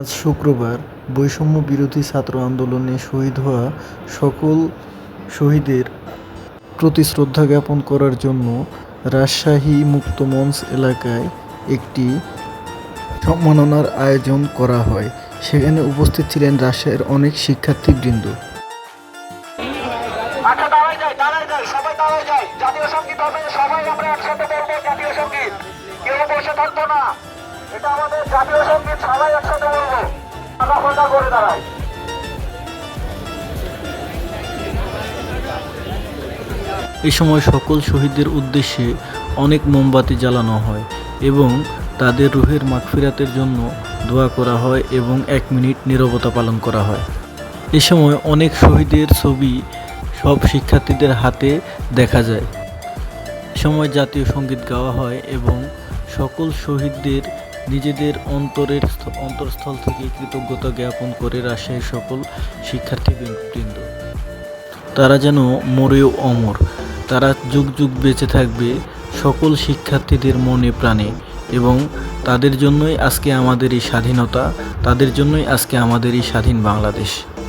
আজ শুক্রবার বৈষম্য বিরোধী ছাত্র আন্দোলনে শহীদ হওয়া সকল শহীদের প্রতি শ্রদ্ধা জ্ঞাপন করার জন্য রাজশাহী মুক্ত মঞ্চ এলাকায় একটি সম্মাননার আয়োজন করা হয়। সেখানে উপস্থিত ছিলেন রাজশাহীর অনেক শিক্ষার্থীবৃন্দ। আচ্ছা জাতীয় সবাই একসাথে এই সময় সকল শহীদদের উদ্দেশ্যে অনেক মোমবাতি জ্বালানো হয় এবং তাদের রুহের মাগফিরাতের জন্য দোয়া করা হয় এবং এক মিনিট নীরবতা পালন করা হয়। এ সময় অনেক শহীদের ছবি সব শিক্ষার্থীদের হাতে দেখা যায়। এ সময় জাতীয় সংগীত গাওয়া হয় এবং সকল শহীদদের নিজেদের অন্তরের স্থ- অন্তরস্থল থেকে কৃতজ্ঞতা জ্ঞাপন করে রাজশাহীর সকল শিক্ষার্থীবৃন্দ। তারা যেন মরেও অমর। তারা যুগ যুগ বেঁচে থাকবে সকল শিক্ষার্থীদের মনে প্রাণে এবং তাদের জন্যই আজকে আমাদের এই স্বাধীনতা, তাদের জন্যই আজকে আমাদের এই স্বাধীন বাংলাদেশ।